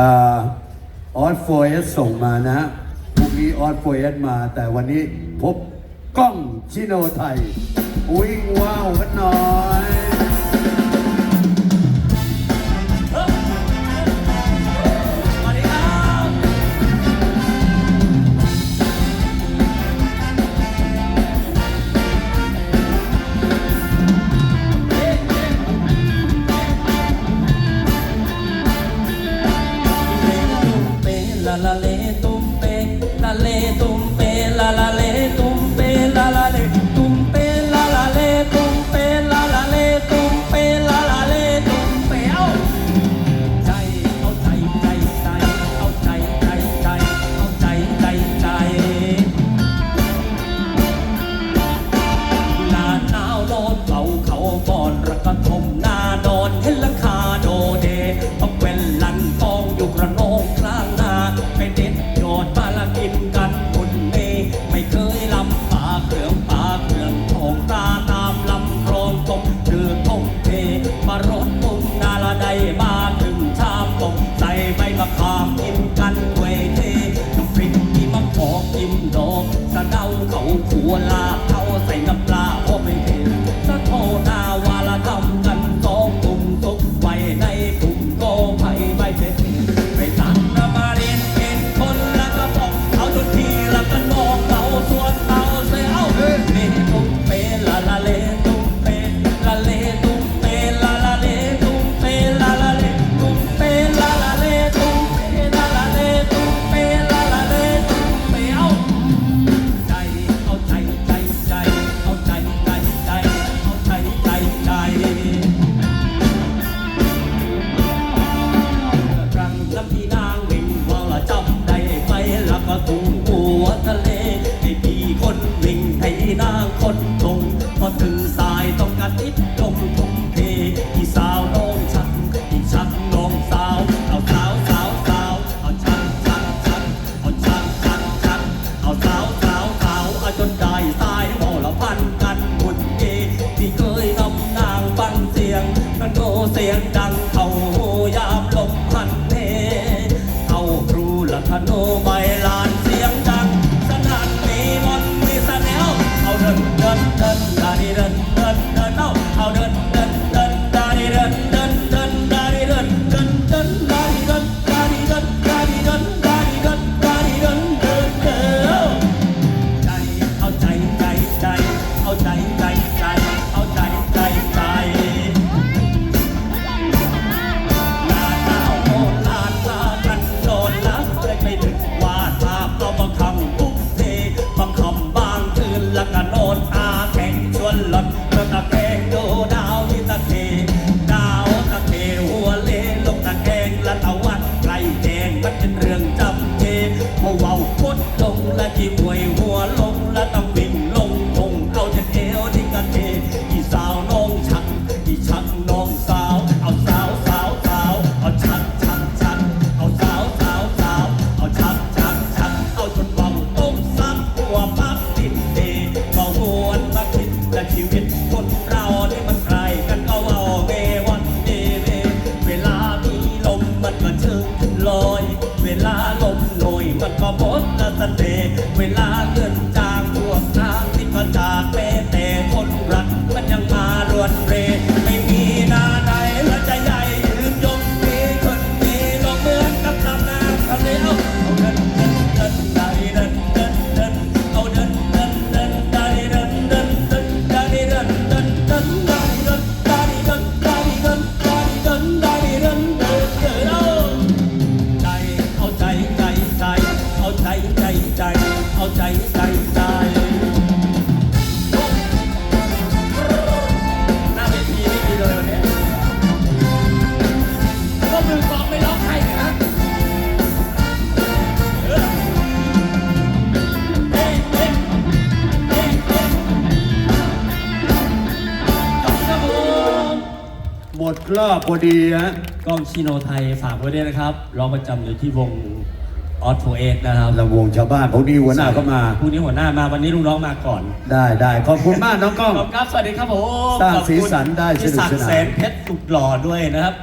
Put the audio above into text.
ออสโฟเอสส่งมานะพรุ่งนี้ออสโฟเอสมา แต่วันนี้พบกล้องชิโนไทยวิ่งว้าวกันหน่อย มะขามกินกันเวเทน้ำพริกที่มัะขอกินดอกสะเดาเขาขัวลา จนได้ตายหมอละพันกันหุ่นเกที่เคยทำนางฟังเสียงนั้นโง่เสียงดังเขา เป็นเรื่องจำ been บทกล้าพอดีฮะกล้องชิโนไทยฝากไว้ด้วยนะครับร้องประจำอยู่ที่วงออทโฟเอสนะครับลำวงชาวบ้านพรุ่งนี้หัวหน้าเข้ามาพรุ่งนี้หัวหน้ามาวันนี้ลุงน้องมาก่อน ได้ได้ขอบคุณมากน้องกล้อง ขอบคุณสวัสดีครับผมสร้างสีสันได้สนุกสนานเพชรสุดหล่อด้วยนะครับ